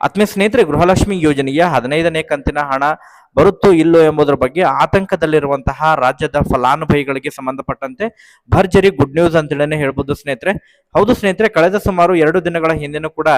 ಆತ್ಮೀಯ ಸ್ನೇಹಿತರೆ ಗೃಹಲಕ್ಷ್ಮಿ ಯೋಜನೆಯ ಹದಿನೈದನೇ ಕಂತಿನ ಹಣ ಬರುತ್ತೋ ಇಲ್ಲೋ ಎಂಬುದರ ಬಗ್ಗೆ ಆತಂಕದಲ್ಲಿರುವಂತಹ ರಾಜ್ಯದ ಫಲಾನುಭವಿಗಳಿಗೆ ಸಂಬಂಧಪಟ್ಟಂತೆ ಭರ್ಜರಿ ಗುಡ್ ನ್ಯೂಸ್ ಅಂತೇಳಿ ಹೇಳ್ಬೋದು ಸ್ನೇಹಿತರೆ. ಹೌದು ಸ್ನೇಹಿತರೆ, ಕಳೆದ ಸುಮಾರು ಎರಡು ದಿನಗಳ ಹಿಂದೆನೂ ಕೂಡ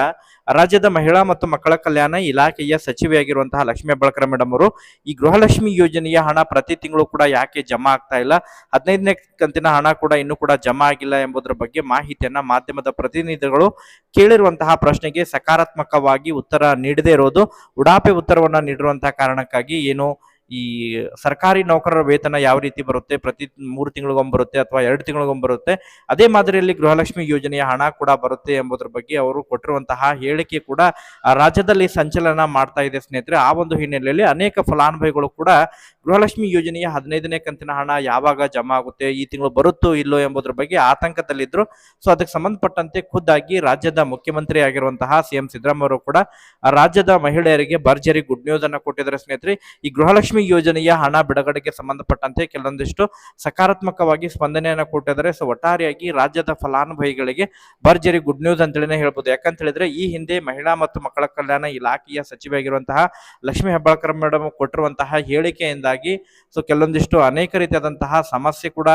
ರಾಜ್ಯದ ಮಹಿಳಾ ಮತ್ತು ಮಕ್ಕಳ ಕಲ್ಯಾಣ ಇಲಾಖೆಯ ಸಚಿವೆಯಾಗಿರುವಂತಹ ಲಕ್ಷ್ಮೀ ಹೆಬ್ಬಾಳ್ಕರ್ ಮೇಡಮ್ ಅವರು ಈ ಗೃಹಲಕ್ಷ್ಮಿ ಯೋಜನೆಯ ಹಣ ಪ್ರತಿ ತಿಂಗಳು ಕೂಡ ಯಾಕೆ ಜಮಾ ಆಗ್ತಾ ಇಲ್ಲ? ಹದಿನೈದನೇ ಕಂತಿನ ಹಣ ಕೂಡ ಇನ್ನೂ ಕೂಡ ಜಮಾ ಆಗಿಲ್ಲ ಎಂಬುದರ ಬಗ್ಗೆ ಮಾಹಿತಿಯನ್ನ ಮಾಧ್ಯಮದ ಪ್ರತಿನಿಧಿಗಳು ಕೇಳಿರುವಂತಹ ಪ್ರಶ್ನೆಗೆ ಸಕಾರಾತ್ಮಕವಾಗಿ ಉತ್ತರ ನೀಡದೇ ಇರೋದು, ಉಡಾಪೆ ಉತ್ತರವನ್ನ ನೀಡಿರುವಂತಹ ಕಾರಣಕ್ಕಾಗಿ ಏನು ಈ ಸರ್ಕಾರಿ ನೌಕರರ ವೇತನ ಯಾವ ರೀತಿ ಬರುತ್ತೆ, ಪ್ರತಿ ಮೂರು ತಿಂಗಳಿಗೊಮ್ಮೆ ಬರುತ್ತೆ ಅಥವಾ ಎರಡು ತಿಂಗಳಿಗೊಮ್ಮೆ ಬರುತ್ತೆ, ಅದೇ ಮಾದರಿಯಲ್ಲಿ ಗೃಹಲಕ್ಷ್ಮಿ ಯೋಜನೆಯ ಹಣ ಕೂಡ ಬರುತ್ತೆ ಎಂಬುದರ ಬಗ್ಗೆ ಅವರು ಕೊಟ್ಟಿರುವಂತಹ ಹೇಳಿಕೆ ಕೂಡ ರಾಜ್ಯದಲ್ಲಿ ಸಂಚಲನ ಮಾಡ್ತಾ ಇದೆ ಸ್ನೇಹಿತರೆ. ಆ ಒಂದು ಹಿನ್ನೆಲೆಯಲ್ಲಿ ಅನೇಕ ಫಲಾನುಭವಿಗಳು ಕೂಡ ಗೃಹಲಕ್ಷ್ಮಿ ಯೋಜನೆಯ ಹದಿನೈದನೇ ಕಂತಿನ ಹಣ ಯಾವಾಗ ಜಮಾ ಆಗುತ್ತೆ, ಈ ತಿಂಗಳು ಬರುತ್ತೋ ಇಲ್ಲೋ ಎಂಬುದರ ಬಗ್ಗೆ ಆತಂಕದಲ್ಲಿದ್ದರು ಸೊ, ಅದಕ್ಕೆ ಸಂಬಂಧಪಟ್ಟಂತೆ ಖುದ್ದಾಗಿ ರಾಜ್ಯದ ಮುಖ್ಯಮಂತ್ರಿ ಆಗಿರುವಂತಹ ಸಿಎಂ ಸಿದ್ದರಾಮಯ್ಯ ಕೂಡ ರಾಜ್ಯದ ಮಹಿಳೆಯರಿಗೆ ಭರ್ಜರಿ ಗುಡ್ ನ್ಯೂಸ್ ಅನ್ನು ಕೊಟ್ಟಿದ್ದಾರೆ ಸ್ನೇಹಿತರೆ. ಈ ಗೃಹಲಕ್ಷ್ಮಿ ಯೋಜನೆಯ ಹಣ ಬಿಡುಗಡೆಗೆ ಸಂಬಂಧಪಟ್ಟಂತೆ ಕೆಲವೊಂದಿಷ್ಟು ಸಕಾರಾತ್ಮಕವಾಗಿ ಸ್ಪಂದನೆಯನ್ನು ಕೊಟ್ಟಿದ್ದಾರೆ. ಸೊ ಒಟ್ಟಾರೆಯಾಗಿ ರಾಜ್ಯದ ಫಲಾನುಭವಿಗಳಿಗೆ ಭರ್ಜರಿ ಗುಡ್ ನ್ಯೂಸ್ ಅಂತೇಳಿನೇ ಹೇಳ್ಬೋದು. ಯಾಕಂತ ಹೇಳಿದ್ರೆ ಈ ಹಿಂದೆ ಮಹಿಳಾ ಮತ್ತು ಮಕ್ಕಳ ಕಲ್ಯಾಣ ಇಲಾಖೆಯ ಸಚಿವೆಯಾಗಿರುವಂತಹ ಲಕ್ಷ್ಮಿ ಹೆಬ್ಬಾಳ್ಕರ್ ಮೇಡಮ್ ಕೊಟ್ಟಿರುವಂತಹ ಹೇಳಿಕೆಯಿಂದಾಗಿ ಸೊ ಕೆಲವೊಂದಿಷ್ಟು ಅನೇಕ ರೀತಿಯಾದಂತಹ ಸಮಸ್ಯೆ ಕೂಡ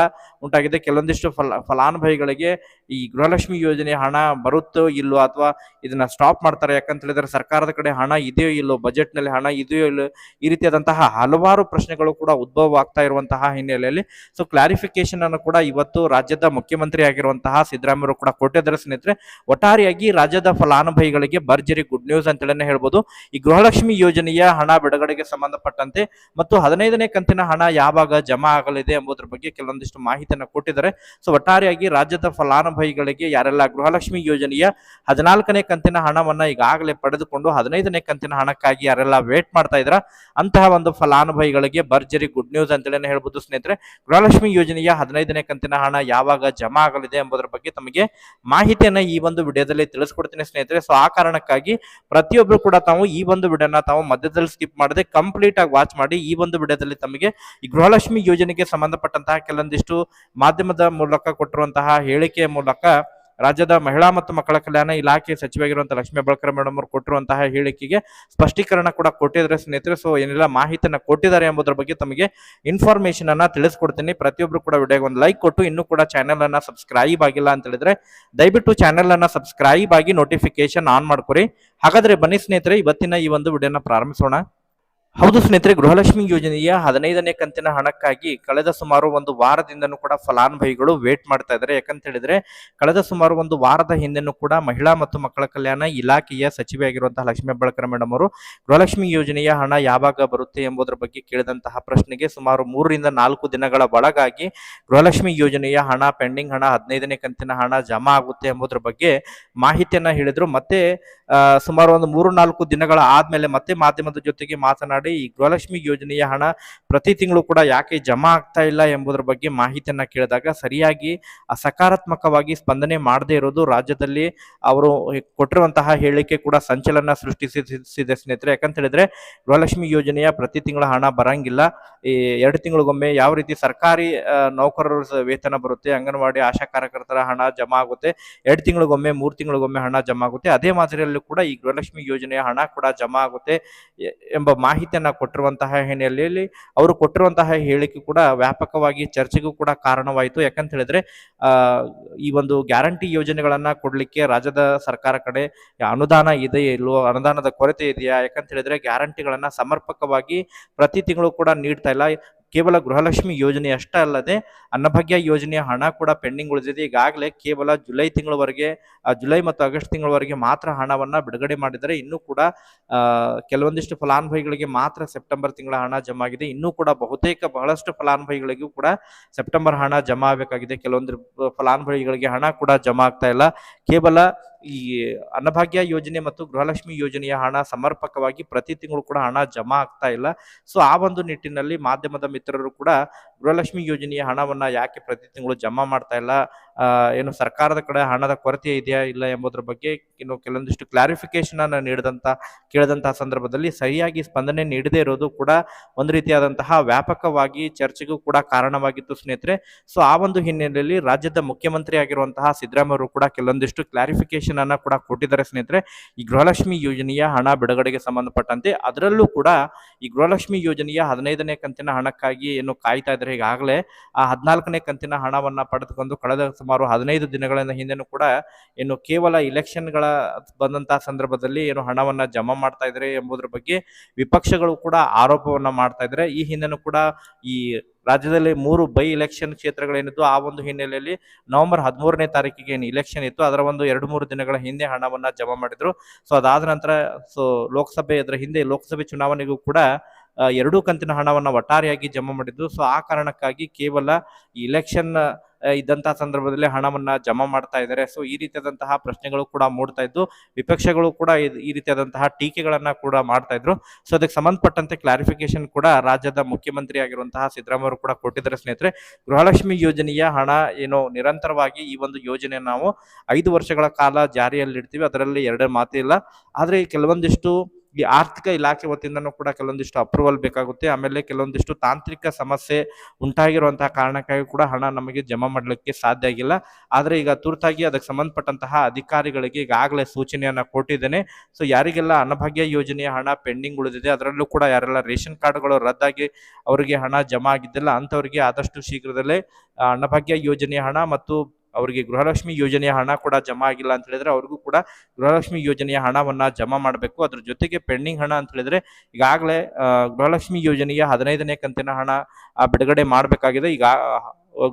ಉಂಟಾಗಿದೆ. ಕೆಲವೊಂದಿಷ್ಟು ಫಲ, ಫಲಾನುಭವಿಗಳಿಗೆ ಈ ಗೃಹಲಕ್ಷ್ಮಿ ಯೋಜನೆ ಹಣ ಬರುತ್ತೋ ಇಲ್ಲೋ ಅಥವಾ ಇದನ್ನ ಸ್ಟಾಪ್ ಮಾಡ್ತಾರೆ. ಯಾಕಂತ ಹೇಳಿದ್ರೆ ಸರ್ಕಾರದ ಕಡೆ ಹಣ ಇದೆಯೋ ಇಲ್ಲೋ ಬಜೆಟ್ನಲ್ಲಿ ಹಣ ಇದೆಯೋ ಇಲ್ಲೋ ಈ ರೀತಿಯಾದಂತಹ ಹಲವಾರು ಪ್ರಶ್ನೆಗಳು ಕೂಡ ಉದ್ಭವ ಆಗ್ತಾ ಇರುವಂತಹ ಹಿನ್ನೆಲೆಯಲ್ಲಿ. ಸೊ ಕ್ಲಾರಿಫಿಕೇಶನ್ ಅನ್ನು ಕೂಡ ಇವತ್ತು ರಾಜ್ಯದ ಮುಖ್ಯಮಂತ್ರಿ ಆಗಿರುವಂತಹ ಸಿದ್ದರಾಮಯ್ಯ ಕೂಡ ಕೊಟ್ಟಿದ್ದಾರೆ ಸ್ನೇಹಿತರೆ, ಒಟ್ಟಾರೆಯಾಗಿ ರಾಜ್ಯದ ಫಲಾನುಭವಿಗಳಿಗೆ ಭರ್ಜರಿ ಗುಡ್ ನ್ಯೂಸ್ ಅಂತೇಳಿ ಹೇಳ್ಬೋದು. ಈ ಗೃಹಲಕ್ಷ್ಮಿ ಯೋಜನೆಯ ಹಣ ಬಿಡುಗಡೆಗೆ ಸಂಬಂಧಪಟ್ಟಂತೆ ಮತ್ತು ಹದಿನೈದನೇ ಕಂತಿನ ಹಣ ಯಾವಾಗ ಜಮಾ ಆಗಲಿದೆ ಎಂಬುದರ ಬಗ್ಗೆ ಕೆಲವೊಂದಿಷ್ಟು ಮಾಹಿತಿಯನ್ನು ಕೊಟ್ಟಿದ್ದಾರೆ. ಸೊ ಒಟ್ಟಾರೆಯಾಗಿ ರಾಜ್ಯದ ಫಲಾನುಭವಿಗಳಿಗೆ ಯಾರೆಲ್ಲ ಗೃಹಲಕ್ಷ್ಮಿ ಯೋಜನೆಯ ಹದಿನಾಲ್ಕನೇ ಕಂತಿನ ಹಣವನ್ನ ಈಗಾಗಲೇ ಪಡೆದುಕೊಂಡು ಹದಿನೈದನೇ ಕಂತಿನ ಹಣಕ್ಕಾಗಿ ಯಾರೆಲ್ಲ ವೇಟ್ ಮಾಡ್ತಾ ಇದ್ರ ಅಂತಹ ಒಂದು ಫಲಾನುಭವಿಗಳಿಗೆ ಭರ್ಜರಿ ಗುಡ್ ನ್ಯೂಸ್ ಅಂತೇಳಿ ಹೇಳ್ಬೋದು ಸ್ನೇಹಿತರೆ. ಗೃಹಲಕ್ಷ್ಮಿ ಯೋಜನೆಯ ಹದಿನೈದನೇ ಕಂತಿನ ಹಣ ಯಾವಾಗ ಜಮಾ ಆಗಲಿದೆ ಎಂಬುದರ ಬಗ್ಗೆ ತಮಗೆ ಮಾಹಿತಿಯನ್ನ ಈ ಒಂದು ವಿಡಿಯೋದಲ್ಲಿ ತಿಳಿಸ್ಕೊಡ್ತೀನಿ ಸ್ನೇಹಿತರೆ. ಸೊ ಆ ಕಾರಣಕ್ಕಾಗಿ ಪ್ರತಿಯೊಬ್ಬರು ಕೂಡ ತಾವು ಈ ಒಂದು ವಿಡಿಯೋನ ತಾವು ಮಧ್ಯದಲ್ಲಿ ಸ್ಕಿಪ್ ಮಾಡದೆ ಕಂಪ್ಲೀಟ್ ಆಗಿ ವಾಚ್ ಮಾಡಿ ಈ ಒಂದು ವಿಡಿಯೋದಲ್ಲಿ ತಮಗೆ ಈ ಗೃಹಲಕ್ಷ್ಮಿ ಯೋಜನೆಗೆ ಸಂಬಂಧಪಟ್ಟಂತಹ ಕೆಲವೊಂದಿಷ್ಟು ಮಾಧ್ಯಮದ ಮೂಲಕ ಕೊಟ್ಟಿರುವಂತಹ ಹೇಳಿಕೆಯ ಮೂಲಕ ರಾಜ್ಯದ ಮಹಿಳಾ ಮತ್ತು ಮಕ್ಕಳ ಕಲ್ಯಾಣ ಇಲಾಖೆ ಸಚಿವರಾಗಿರುವಂತಹ ಲಕ್ಷ್ಮೀ ಹೆಬ್ಬಾಳ್ಕರ್ ಮೇಡಮ್ ಅವರು ಕೊಟ್ಟಿರುವಂತಹ ಹೇಳಿಕೆಗೆ ಸ್ಪಷ್ಟೀಕರಣ ಕೂಡ ಕೊಟ್ಟಿದ್ದಾರೆ ಸ್ನೇಹಿತರೆ. ಸೊ ಏನೆಲ್ಲ, ಮಾಹಿತಿಯನ್ನ ಕೊಟ್ಟಿದ್ದಾರೆ ಎಂಬುದರ ಬಗ್ಗೆ ತಮಗೆ ಇನ್ಫಾರ್ಮೇಶನ್ ಅನ್ನ ತಿಳಿಸ್ಕೊಡ್ತೀನಿ. ಪ್ರತಿಯೊಬ್ರು ಕೂಡ ವಿಡಿಯೋಗೆ ಒಂದು ಲೈಕ್ ಕೊಟ್ಟು, ಇನ್ನೂ ಕೂಡ ಚಾನೆಲ್ ಅನ್ನ ಸಬ್ಸ್ಕ್ರೈಬ್ ಆಗಿಲ್ಲ ಅಂತ ಹೇಳಿದ್ರೆ ದಯವಿಟ್ಟು ಚಾನೆಲ್ ಅನ್ನ ಸಬ್ಸ್ಕ್ರೈಬ್ ಆಗಿ ನೋಟಿಫಿಕೇಶನ್ ಆನ್ ಮಾಡ್ಕೊರಿ. ಹಾಗಾದ್ರೆ ಬನ್ನಿ ಸ್ನೇಹಿತರೆ, ಇವತ್ತಿನ ಈ ಒಂದು ವಿಡಿಯೋನ ಪ್ರಾರಂಭಿಸೋಣ. ಹೌದು ಸ್ನೇಹಿತರೆ, ಗೃಹಲಕ್ಷ್ಮಿ ಯೋಜನೆಯ ಹದಿನೈದನೇ ಕಂತಿನ ಹಣಕ್ಕಾಗಿ ಕಳೆದ ಸುಮಾರು ಒಂದು ವಾರದಿಂದನೂ ಕೂಡ ಫಲಾನುಭವಿಗಳು ವೇಟ್ ಮಾಡ್ತಾ ಇದ್ದಾರೆ. ಯಾಕಂತ ಹೇಳಿದ್ರೆ ಕಳೆದ ಸುಮಾರು ಒಂದು ವಾರದ ಹಿಂದೆನೂ ಕೂಡ ಮಹಿಳಾ ಮತ್ತು ಮಕ್ಕಳ ಕಲ್ಯಾಣ ಇಲಾಖೆಯ ಸಚಿವೆಯಾಗಿರುವಂತಹ ಲಕ್ಷ್ಮೀ ಹೆಬ್ಬಾಳ್ಕರ್ ಮೇಡಮ್ ಅವರು ಗೃಹಲಕ್ಷ್ಮಿ ಯೋಜನೆಯ ಹಣ ಯಾವಾಗ ಬರುತ್ತೆ ಎಂಬುದರ ಬಗ್ಗೆ ಕೇಳಿದಂತಹ ಪ್ರಶ್ನೆಗೆ ಸುಮಾರು ಮೂರರಿಂದ ನಾಲ್ಕು ದಿನಗಳ ಒಳಗಾಗಿ ಗೃಹಲಕ್ಷ್ಮಿ ಯೋಜನೆಯ ಹಣ ಪೆಂಡಿಂಗ್ ಹಣ, ಹದಿನೈದನೇ ಕಂತಿನ ಹಣ ಜಮಾ ಆಗುತ್ತೆ ಎಂಬುದರ ಬಗ್ಗೆ ಮಾಹಿತಿಯನ್ನ ಹೇಳಿದ್ರು. ಮತ್ತೆ ಸುಮಾರು ಒಂದು ಮೂರು ನಾಲ್ಕು ದಿನಗಳ ಆದ್ಮೇಲೆ ಮತ್ತೆ ಮಾಧ್ಯಮದ ಜೊತೆಗೆ ಮಾತನಾಡಿ ಈ ಗೃಹಲಕ್ಷ್ಮಿ ಯೋಜನೆಯ ಹಣ ಪ್ರತಿ ತಿಂಗಳು ಕೂಡ ಯಾಕೆ ಜಮಾ ಆಗ್ತಾ ಇಲ್ಲ ಎಂಬುದರ ಬಗ್ಗೆ ಮಾಹಿತಿಯನ್ನ ಕೇಳಿದಾಗ ಸರಿಯಾಗಿ ಸಕಾರಾತ್ಮಕವಾಗಿ ಸ್ಪಂದನೆ ಮಾಡದೇ ಇರೋದು ರಾಜ್ಯದಲ್ಲಿ ಅವರು ಕೊಟ್ಟಿರುವಂತಹ ಹೇಳಿಕೆ ಕೂಡ ಸಂಚಲನ ಸೃಷ್ಟಿಸಿದೆ ಸ್ನೇಹಿತರೆ. ಯಾಕಂತ ಹೇಳಿದ್ರೆ ಗೃಹಲಕ್ಷ್ಮಿ ಯೋಜನೆಯ ಪ್ರತಿ ತಿಂಗಳ ಹಣ ಬರಂಗಿಲ್ಲ. ಈ ಎರಡು ತಿಂಗಳಿಗೊಮ್ಮೆ ಯಾವ ರೀತಿ ಸರ್ಕಾರಿ ನೌಕರರ ವೇತನ ಬರುತ್ತೆ, ಅಂಗನವಾಡಿ ಆಶಾ ಕಾರ್ಯಕರ್ತರ ಹಣ ಜಮಾ ಆಗುತ್ತೆ, ಎರಡು ತಿಂಗಳಿಗೊಮ್ಮೆ, ಮೂರು ತಿಂಗಳಿಗೊಮ್ಮೆ ಹಣ ಜಮಾ ಆಗುತ್ತೆ, ಅದೇ ಮಾದರಿಯಲ್ಲೂ ಕೂಡ ಈ ಗೃಹಲಕ್ಷ್ಮಿ ಯೋಜನೆಯ ಹಣ ಕೂಡ ಜಮಾ ಆಗುತ್ತೆ ಎಂಬ ಮಾಹಿತಿಯನ್ನ ಕೊಟ್ಟಿರುವಂತಹ ಹಿನ್ನೆಲೆಯಲ್ಲಿ ಅವರು ಕೊಟ್ಟಿರುವಂತಹ ಹೇಳಿಕೆ ಕೂಡ ವ್ಯಾಪಕವಾಗಿ ಚರ್ಚೆಗೂ ಕೂಡ ಕಾರಣವಾಯಿತು. ಯಾಕಂತ ಹೇಳಿದ್ರೆ ಈ ಒಂದು ಗ್ಯಾರಂಟಿ ಯೋಜನೆಗಳನ್ನ ಕೊಡ್ಲಿಕ್ಕೆ ರಾಜ್ಯದ ಸರ್ಕಾರ ಕಡೆ ಅನುದಾನ ಇದೆಯೇ ಇಲ್ವೋ, ಅನುದಾನದ ಕೊರತೆ ಇದೆಯಾ, ಯಾಕಂತ ಹೇಳಿದ್ರೆ ಗ್ಯಾರಂಟಿಗಳನ್ನ ಸಮರ್ಪಕವಾಗಿ ಪ್ರತಿ ತಿಂಗಳು ಕೂಡ ನೀಡ್ತಾ ಇಲ್ಲ. ಕೇವಲ ಗೃಹಲಕ್ಷ್ಮಿ ಯೋಜನೆ ಅಷ್ಟೇ ಅಲ್ಲದೆ ಅನ್ನಭಾಗ್ಯ ಯೋಜನೆಯ ಹಣ ಕೂಡ ಪೆಂಡಿಂಗ್ ಉಳಿದಿದೆ. ಈಗಾಗಲೇ ಕೇವಲ ಜುಲೈ ತಿಂಗಳವರೆಗೆ ಜುಲೈ ಮತ್ತು ಆಗಸ್ಟ್ ತಿಂಗಳವರೆಗೆ ಮಾತ್ರ ಹಣವನ್ನ ಬಿಡುಗಡೆ ಮಾಡಿದರೆ ಇನ್ನೂ ಕೂಡ ಕೆಲವೊಂದಿಷ್ಟು ಫಲಾನುಭವಿಗಳಿಗೆ ಮಾತ್ರ ಸೆಪ್ಟೆಂಬರ್ ತಿಂಗಳ ಹಣ ಜಮಾ ಆಗಿದೆ ಇನ್ನೂ ಕೂಡ ಬಹುತೇಕ ಬಹಳಷ್ಟು ಫಲಾನುಭವಿಗಳಿಗೂ ಕೂಡ ಸೆಪ್ಟೆಂಬರ್ ಹಣ ಜಮಾ ಆಗಬೇಕಾಗಿದೆ ಕೆಲವೊಂದು ಫಲಾನುಭವಿಗಳಿಗೆ ಹಣ ಕೂಡ ಜಮಾ ಆಗ್ತಾ ಇಲ್ಲ. ಕೇವಲ ಈ ಅನ್ನಭಾಗ್ಯ ಯೋಜನೆ ಮತ್ತು ಗೃಹಲಕ್ಷ್ಮಿ ಯೋಜನೆಯ ಹಣ ಸಮರ್ಪಕವಾಗಿ ಪ್ರತಿ ತಿಂಗಳು ಕೂಡ ಹಣ ಜಮಾ ಆಗ್ತಾ ಇಲ್ಲ. ಸೊ ಆ ಒಂದು ನಿಟ್ಟಿನಲ್ಲಿ ಮಾಧ್ಯಮದ ಮಿತ್ರರು ಕೂಡ ಗೃಹಲಕ್ಷ್ಮಿ ಯೋಜನೆಯ ಹಣವನ್ನ ಯಾಕೆ ಪ್ರತಿ ತಿಂಗಳು ಜಮಾ ಮಾಡ್ತಾ ಇಲ್ಲ? ಏನು ಸರ್ಕಾರದ ಕಡೆ ಹಣದ ಕೊರತೆ ಇದೆಯಾ ಇಲ್ಲ ಎಂಬುದರ ಬಗ್ಗೆ ಇನ್ನು ಕೆಲವೊಂದಿಷ್ಟು ಕ್ಲಾರಿಫಿಕೇಶನ್ ಅನ್ನ ನೀಡಿದಂತ, ಕೇಳಿದಂತಹ ಸಂದರ್ಭದಲ್ಲಿ ಸರಿಯಾಗಿ ಸ್ಪಂದನೆ ನೀಡದೇ ಇರೋದು ಕೂಡ ಒಂದು ರೀತಿಯಾದಂತಹ ವ್ಯಾಪಕವಾಗಿ ಚರ್ಚೆಗೂ ಕೂಡ ಕಾರಣವಾಗಿತ್ತು ಸ್ನೇಹಿತರೆ. ಸೊ ಆ ಒಂದು ಹಿನ್ನೆಲೆಯಲ್ಲಿ ರಾಜ್ಯದ ಮುಖ್ಯಮಂತ್ರಿ ಆಗಿರುವಂತಹ ಸಿದ್ದರಾಮಯ್ಯ ಕೂಡ ಕೆಲವೊಂದಿಷ್ಟು ಕ್ಲಾರಿಫಿಕೇಶನ್ ಅನ್ನ ಕೂಡ ಕೊಟ್ಟಿದ್ದಾರೆ ಸ್ನೇಹಿತರೆ. ಈ ಗೃಹಲಕ್ಷ್ಮಿ ಯೋಜನೆಯ ಹಣ ಬಿಡುಗಡೆಗೆ ಸಂಬಂಧಪಟ್ಟಂತೆ ಅದರಲ್ಲೂ ಕೂಡ ಈ ಗೃಹಲಕ್ಷ್ಮಿ ಯೋಜನೆಯ ಹದಿನೈದನೇ ಕಂತಿನ ಹಣಕ್ಕಾಗಿ ಏನು ಕಾಯ್ತಾ ಈಗಾಗಲೇ ಆ ಹದಿನಾಲ್ಕನೇ ಕಂತಿನ ಹಣವನ್ನ ಪಡೆದುಕೊಂಡು ಕಳೆದ ಸುಮಾರು ಹದಿನೈದು ದಿನಗಳಿಂದ ಹಿಂದೆನೂ ಕೂಡ ಏನು ಕೇವಲ ಇಲೆಕ್ಷನ್ಗಳ ಬಂದಂತಹ ಸಂದರ್ಭದಲ್ಲಿ ಏನು ಹಣವನ್ನ ಜಮಾ ಮಾಡ್ತಾ ಇದ್ದಾರೆ ಎಂಬುದರ ಬಗ್ಗೆ ವಿಪಕ್ಷಗಳು ಕೂಡ ಆರೋಪವನ್ನ ಮಾಡ್ತಾ ಇದ್ದಾರೆ. ಈ ಹಿಂದೆನೂ ಕೂಡ ಈ ರಾಜ್ಯದಲ್ಲಿ ಮೂರು ಬೈ ಇಲೆಕ್ಷನ್ ಕ್ಷೇತ್ರಗಳೇನಿದ್ದು ಆ ಒಂದು ಹಿನ್ನೆಲೆಯಲ್ಲಿ ನವೆಂಬರ್ ಹದಿಮೂರನೇ ತಾರೀಕಿಗೆ ಏನು ಇಲೆಕ್ಷನ್ ಇತ್ತು, ಅದರ ಒಂದು ಎರಡು ಮೂರು ದಿನಗಳ ಹಿಂದೆ ಹಣವನ್ನ ಜಮಾ ಮಾಡಿದ್ರು. ಸೊ ಅದಾದ ನಂತರ ಸೊ ಲೋಕಸಭೆ, ಅದರ ಹಿಂದೆ ಲೋಕಸಭೆ ಚುನಾವಣೆಗೂ ಕೂಡ ಎರಡೂ ಕಂತಿನ ಹಣವನ್ನು ಒಟ್ಟಾರೆಯಾಗಿ ಜಮಾ ಮಾಡಿದ್ದು. ಸೊ ಆ ಕಾರಣಕ್ಕಾಗಿ ಕೇವಲ ಇಲೆಕ್ಷನ್ ಇದ್ದಂತಹ ಸಂದರ್ಭದಲ್ಲಿ ಹಣವನ್ನ ಜಮಾ ಮಾಡ್ತಾ ಇದ್ದಾರೆ. ಸೊ ಈ ರೀತಿಯಾದಂತಹ ಪ್ರಶ್ನೆಗಳು ಕೂಡ ಮೂಡ್ತಾ ಇದ್ದು, ವಿಪಕ್ಷಗಳು ಕೂಡ ಈ ರೀತಿಯಾದಂತಹ ಟೀಕೆಗಳನ್ನ ಕೂಡ ಮಾಡ್ತಾ ಇದ್ರು. ಸೊ ಅದಕ್ಕೆ ಸಂಬಂಧಪಟ್ಟಂತೆ ಕ್ಲಾರಿಫಿಕೇಶನ್ ಕೂಡ ರಾಜ್ಯದ ಮುಖ್ಯಮಂತ್ರಿ ಆಗಿರುವಂತಹ ಸಿದ್ದರಾಮಯ್ಯ ಕೂಡ ಕೊಟ್ಟಿದ್ದಾರೆ ಸ್ನೇಹಿತರೆ. ಗೃಹಲಕ್ಷ್ಮಿ ಯೋಜನೆಯ ಹಣ ಏನು ನಿರಂತರವಾಗಿ ಈ ಒಂದು ಯೋಜನೆ ನಾವು ಐದು ವರ್ಷಗಳ ಕಾಲ ಜಾರಿಯಲ್ಲಿ ಇಡ್ತೀವಿ ಅದರಲ್ಲಿ ಎರಡೇ ಮಾತಿಲ್ಲ. ಆದರೆ ಕೆಲವೊಂದಿಷ್ಟು ಈ ಆರ್ಥಿಕ ಇಲಾಖೆ ವತಿಯಿಂದನೂ ಕೂಡ ಕೆಲವೊಂದಿಷ್ಟು ಅಪ್ರೂವಲ್ ಬೇಕಾಗುತ್ತೆ. ಆಮೇಲೆ ಕೆಲವೊಂದಿಷ್ಟು ತಾಂತ್ರಿಕ ಸಮಸ್ಯೆ ಉಂಟಾಗಿರುವಂತಹ ಕಾರಣಕ್ಕಾಗಿ ಕೂಡ ಹಣ ನಮಗೆ ಜಮಾ ಮಾಡಲಿಕ್ಕೆ ಸಾಧ್ಯ ಆಗಿಲ್ಲ. ಆದರೆ ಈಗ ತುರ್ತಾಗಿ ಅದಕ್ಕೆ ಸಂಬಂಧಪಟ್ಟಂತಹ ಅಧಿಕಾರಿಗಳಿಗೆ ಈಗಾಗಲೇ ಸೂಚನೆಯನ್ನ ಕೊಟ್ಟಿದ್ದೇನೆ. ಸೊ ಯಾರಿಗೆಲ್ಲ ಅನ್ನಭಾಗ್ಯ ಯೋಜನೆಯ ಹಣ ಪೆಂಡಿಂಗ್ ಉಳಿದಿದೆ, ಅದರಲ್ಲೂ ಕೂಡ ಯಾರೆಲ್ಲ ರೇಷನ್ ಕಾರ್ಡ್ಗಳು ರದ್ದಾಗಿ ಅವರಿಗೆ ಹಣ ಜಮಾ ಆಗಿದ್ದಿಲ್ಲ ಅಂತವರಿಗೆ ಆದಷ್ಟು ಶೀಘ್ರದಲ್ಲೇ ಅನ್ನಭಾಗ್ಯ ಯೋಜನೆಯ ಹಣ ಮತ್ತು ಅವರಿಗೆ ಗೃಹಲಕ್ಷ್ಮಿ ಯೋಜನೆಯ ಹಣ ಕೂಡ ಜಮಾ ಆಗಿಲ್ಲ ಅಂತ ಹೇಳಿದ್ರೆ ಅವ್ರಿಗೂ ಕೂಡ ಗೃಹಲಕ್ಷ್ಮಿ ಯೋಜನೆಯ ಹಣವನ್ನ ಜಮಾ ಮಾಡಬೇಕು. ಅದ್ರ ಜೊತೆಗೆ ಪೆಂಡಿಂಗ್ ಹಣ ಅಂತ ಹೇಳಿದ್ರೆ ಈಗಾಗಲೇ ಗೃಹಲಕ್ಷ್ಮಿ ಯೋಜನೆಯ ಹದಿನೈದನೇ ಕಂತಿನ ಹಣ ಬಿಡುಗಡೆ ಮಾಡಬೇಕಾಗಿದೆ. ಈಗ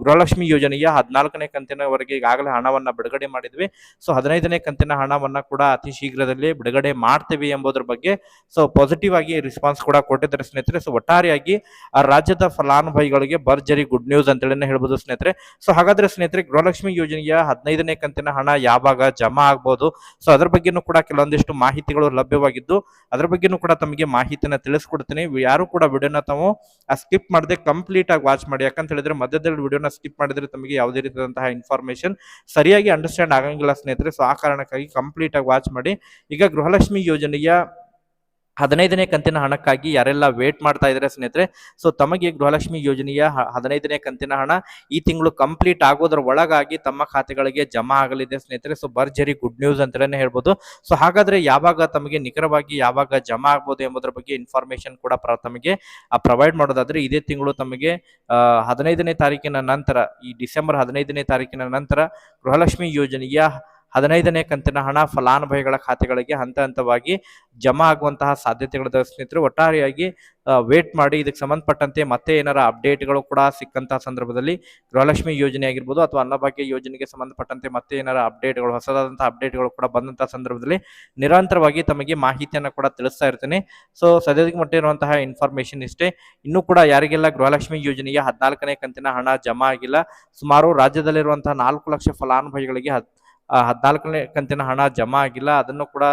ಗೃಹಲಕ್ಷ್ಮಿ ಯೋಜನೆಯ ಹದಿನಾಲ್ಕನೇ ಕಂತಿನವರೆಗೆ ಈಗಾಗಲೇ ಹಣವನ್ನ ಬಿಡುಗಡೆ ಮಾಡಿದ್ವಿ. ಸೊ ಹದಿನೈದನೇ ಕಂತಿನ ಹಣವನ್ನು ಕೂಡ ಅತಿ ಶೀಘ್ರದಲ್ಲಿ ಬಿಡುಗಡೆ ಮಾಡ್ತೀವಿ ಎಂಬುದರ ಬಗ್ಗೆ ಸೊ ಪಾಸಿಟಿವ್ ಆಗಿ ರೆಸ್ಪಾನ್ಸ್ ಕೂಡ ಕೊಟ್ಟಿದ್ದಾರೆ ಸ್ನೇಹಿತರೆ. ಸೊ ಒಟ್ಟಾರೆಯಾಗಿ ಆ ರಾಜ್ಯದ ಫಲಾನುಭವಿಗಳಿಗೆ ಭರ್ಜರಿ ಗುಡ್ ನ್ಯೂಸ್ ಅಂತೇಳಿ ಹೇಳ್ಬೋದು ಸ್ನೇಹಿತರೆ. ಸೊ ಹಾಗಾದ್ರೆ ಸ್ನೇಹಿತರೆ, ಗೃಹಲಕ್ಷ್ಮಿ ಯೋಜನೆಯ ಹದಿನೈದನೇ ಕಂತಿನ ಹಣ ಯಾವಾಗ ಜಮಾ ಆಗ್ಬೋದು? ಸೊ ಅದ್ರ ಬಗ್ಗೆನೂ ಕೂಡ ಕೆಲವೊಂದಿಷ್ಟು ಮಾಹಿತಿಗಳು ಲಭ್ಯವಾಗಿದ್ದು, ಅದ್ರ ಬಗ್ಗೆನೂ ಕೂಡ ತಮಗೆ ಮಾಹಿತಿನ ತಿಳಿಸ್ಕೊಡ್ತೀನಿ. ಯಾರು ಕೂಡ ವಿಡಿಯೋನ ತಾವು ಸ್ಕಿಪ್ ಮಾಡದೆ ಕಂಪ್ಲೀಟ್ ಆಗಿ ವಾಚ್ ಮಾಡಿ. ಯಾಕಂತ ಹೇಳಿದ್ರೆ ಮಧ್ಯದಲ್ಲಿ ವಿಡಿಯೋನ ಸ್ಕಿಪ್ ಮಾಡಿದ್ರೆ ತಮಗೆ ಯಾವುದೇ ರೀತಿಯಾದಂತಹ ಇನ್ಫಾರ್ಮೇಶನ್ ಸರಿಯಾಗಿ ಅಂಡರ್ಸ್ಟ್ಯಾಂಡ್ ಆಗಂಗಿಲ್ಲ ಸ್ನೇಹಿತರೆ. ಸೊ ಆ ಕಾರಣಕ್ಕಾಗಿ ಕಂಪ್ಲೀಟ್ ಆಗಿ ವಾಚ್ ಮಾಡಿ. ಈಗ ಗೃಹಲಕ್ಷ್ಮಿ ಯೋಜನೆಯ ಹದಿನೈದನೇ ಕಂತಿನ ಹಣಕ್ಕಾಗಿ ಯಾರೆಲ್ಲ ವೇಟ್ ಮಾಡ್ತಾ ಇದ್ದಾರೆ ಸ್ನೇಹಿತರೆ ಸೊ ತಮಗೆ ಗೃಹಲಕ್ಷ್ಮಿ ಯೋಜನೆಯ ಹದಿನೈದನೇ ಕಂತಿನ ಹಣ ಈ ತಿಂಗಳು ಕಂಪ್ಲೀಟ್ ಆಗೋದ್ರ ಒಳಗಾಗಿ ತಮ್ಮ ಖಾತೆಗಳಿಗೆ ಜಮಾ ಆಗಲಿದೆ ಸ್ನೇಹಿತರೆ. ಸೊ ಭರ್ಜರಿ ಗುಡ್ ನ್ಯೂಸ್ ಅಂತಲೇ ಹೇಳ್ಬೋದು. ಸೊ ಹಾಗಾದ್ರೆ ಯಾವಾಗ ತಮಗೆ ನಿಖರವಾಗಿ ಯಾವಾಗ ಜಮಾ ಆಗ್ಬೋದು ಎಂಬುದರ ಬಗ್ಗೆ ಇನ್ಫಾರ್ಮೇಶನ್ ಕೂಡ ತಮಗೆ ಪ್ರೊವೈಡ್ ಮಾಡೋದಾದ್ರೆ ಇದೇ ತಿಂಗಳು ತಮಗೆ ಹದಿನೈದನೇ ತಾರೀಕಿನ ನಂತರ, ಈ ಡಿಸೆಂಬರ್ ಹದಿನೈದನೇ ತಾರೀಕಿನ ನಂತರ ಗೃಹಲಕ್ಷ್ಮಿ ಯೋಜನೆಯ ಹದಿನೈದನೇ ಕಂತಿನ ಹಣ ಫಲಾನುಭವಿಗಳ ಖಾತೆಗಳಿಗೆ ಹಂತ ಹಂತವಾಗಿ ಜಮಾ ಆಗುವಂತಹ ಸಾಧ್ಯತೆಗಳು ಸ್ನೇಹಿತರು, ಒಟ್ಟಾರೆಯಾಗಿ ವೇಟ್ ಮಾಡಿ. ಇದಕ್ಕೆ ಸಂಬಂಧಪಟ್ಟಂತೆ ಮತ್ತೆ ಏನಾರ ಅಪ್ಡೇಟ್ಗಳು ಕೂಡ ಸಿಕ್ಕಂತಹ ಸಂದರ್ಭದಲ್ಲಿ ಗೃಹಲಕ್ಷ್ಮಿ ಯೋಜನೆ ಆಗಿರ್ಬೋದು ಅಥವಾ ಅನ್ನಭಾಗ್ಯ ಯೋಜನೆಗೆ ಸಂಬಂಧಪಟ್ಟಂತೆ ಮತ್ತೆ ಏನಾರ ಅಪ್ಡೇಟ್ಗಳು ಹೊಸದಾದಂತಹ ಅಪ್ಡೇಟ್ಗಳು ಕೂಡ ಬಂದಂತಹ ಸಂದರ್ಭದಲ್ಲಿ ನಿರಂತರವಾಗಿ ತಮಗೆ ಮಾಹಿತಿಯನ್ನು ಕೂಡ ತಿಳಿಸ್ತಾ ಇರ್ತೀನಿ. ಸೊ ಸದ್ಯಕ್ಕೆ ಮಟ್ಟ ಇರುವಂತಹ ಇನ್ಫಾರ್ಮೇಶನ್ ಇಷ್ಟೇ. ಇನ್ನೂ ಕೂಡ ಯಾರಿಗೆಲ್ಲ ಗೃಹಲಕ್ಷ್ಮಿ ಯೋಜನೆಗೆ ಹದಿನಾಲ್ಕನೇ ಕಂತಿನ ಹಣ ಜಮಾ ಆಗಿಲ್ಲ, ಸುಮಾರು ರಾಜ್ಯದಲ್ಲಿರುವಂತಹ ನಾಲ್ಕು ಲಕ್ಷ ಫಲಾನುಭವಿಗಳಿಗೆ ಹದಿನಾಲ್ಕನೇ ಕಂತಿನ ಹಣ ಜಮಾ ಆಗಿಲ್ಲ. ಅದನ್ನು ಕೂಡ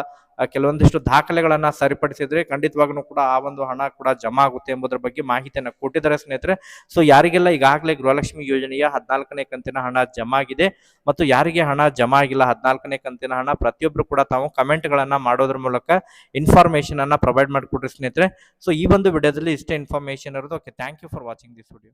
ಕೆಲವೊಂದಿಷ್ಟು ದಾಖಲೆಗಳನ್ನ ಸರಿಪಡಿಸಿದ್ರೆ ಖಂಡಿತವಾಗ್ಲೂ ಕೂಡ ಆ ಒಂದು ಹಣ ಕೂಡ ಜಮಾ ಆಗುತ್ತೆ ಎಂಬುದರ ಬಗ್ಗೆ ಮಾಹಿತಿಯನ್ನು ಕೊಟ್ಟಿದ್ದಾರೆ ಸ್ನೇಹಿತರೆ. ಸೊ ಯಾರಿಗೆಲ್ಲ ಈಗಾಗಲೇ ಗೃಹಲಕ್ಷ್ಮಿ ಯೋಜನೆಯ ಹದಿನಾಲ್ಕನೇ ಕಂತಿನ ಹಣ ಜಮಾ ಆಗಿದೆ ಮತ್ತು ಯಾರಿಗೆ ಹಣ ಜಮಾ ಆಗಿಲ್ಲ ಹದಿನಾಲ್ಕನೇ ಕಂತಿನ ಹಣ ಪ್ರತಿಯೊಬ್ಬರು ಕೂಡ ತಾವು ಕಮೆಂಟ್ಗಳನ್ನ ಮಾಡೋದ್ರ ಮೂಲಕ ಇನ್ಫಾರ್ಮೇಶನ್ ಅನ್ನ ಪ್ರೊವೈಡ್ ಮಾಡಿಕೊಡ್ರಿ ಸ್ನೇಹಿತರೆ. ಸೊ ಈ ಒಂದು ವಿಡಿಯೋದಲ್ಲಿ ಇಷ್ಟೇ ಇನ್ಫಾರ್ಮೇಶನ್ ಇರೋದು. Okay thank you for watching this video